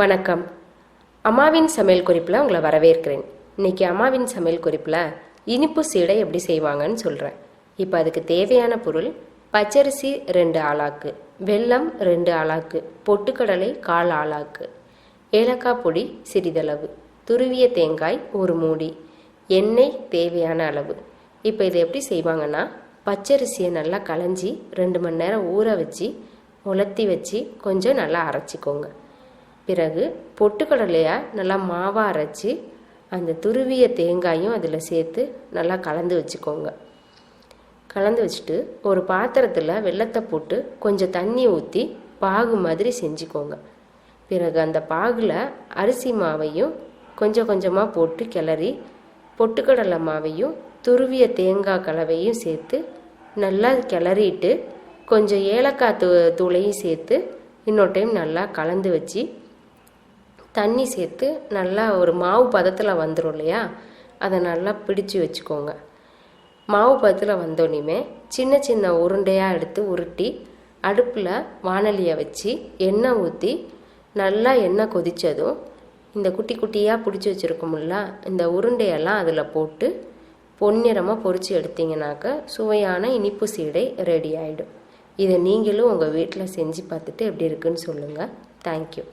வணக்கம். அம்மாவின் சமையல் குறிப்பில் உங்களை வரவேற்கிறேன். இன்னைக்கு அம்மாவின் சமையல் குறிப்பில் இனிப்பு சீடை எப்படி செய்வாங்கன்னு சொல்கிறேன் இப்போ அதுக்கு தேவையான பொருள் பச்சரிசி ரெண்டு ஆளாக்கு வெல்லம் ரெண்டு ஆளாக்கு பொட்டுக்கடலை கால் ஆளாக்கு ஏலக்காய் பொடி சிறிதளவு துருவிய தேங்காய் ஒரு மூடி எண்ணெய் தேவையான அளவு. இப்போ இதை எப்படி செய்வாங்கன்னா பச்சரிசியை நல்லா களைஞ்சி ரெண்டு மணி நேரம் ஊற வச்சு உலர்த்தி வச்சு கொஞ்சம் நல்லா அரைச்சிக்கோங்க. பிறகு பொட்டுக்கடலையாக நல்லா மாவாக அரைச்சி அந்த துருவிய தேங்காயும் அதில் சேர்த்து நல்லா கலந்து வச்சுக்கோங்க. கலந்து வச்சுட்டு ஒரு பாத்திரத்தில் வெள்ளத்தை போட்டு கொஞ்சம் தண்ணி ஊற்றி பாகு மாதிரி செஞ்சுக்கோங்க. பிறகு அந்த பாகில் அரிசி மாவையும் கொஞ்சம் கொஞ்சமாக போட்டு கிளறி பொட்டுக்கடலை மாவையும் துருவிய தேங்காய் கலவையும் சேர்த்து நல்லா கிளறிட்டு கொஞ்சம் ஏலக்காய் தூ தூளையும் சேர்த்து இன்னொரு டைம் நல்லா கலந்து வச்சு தண்ணி சேர்த்து நல்லா ஒரு மாவு பதத்தில் வந்துடும் இல்லையா? அதை நல்லா பிடிச்சு வச்சுக்கோங்க. மாவு பதத்தில் வந்தோடனையுமே சின்ன சின்ன உருண்டையாக எடுத்து உருட்டி அடுப்பில் வானலியை வச்சு எண்ணெய் ஊற்றி நல்லா எண்ணெய் கொதித்ததும் இந்த குட்டி குட்டியாக பிடிச்சி வச்சுருக்கோம்ல இந்த உருண்டையெல்லாம் அதில் போட்டு பொன்னிறமாக பொரித்து எடுத்தீங்கனாக்க சுவையான இனிப்பு சீடை ரெடி ஆகிடும் இதை நீங்களும் உங்கள் வீட்டில் செஞ்சு பார்த்துட்டு எப்படி இருக்குன்னு சொல்லுங்கள் தேங்க்யூ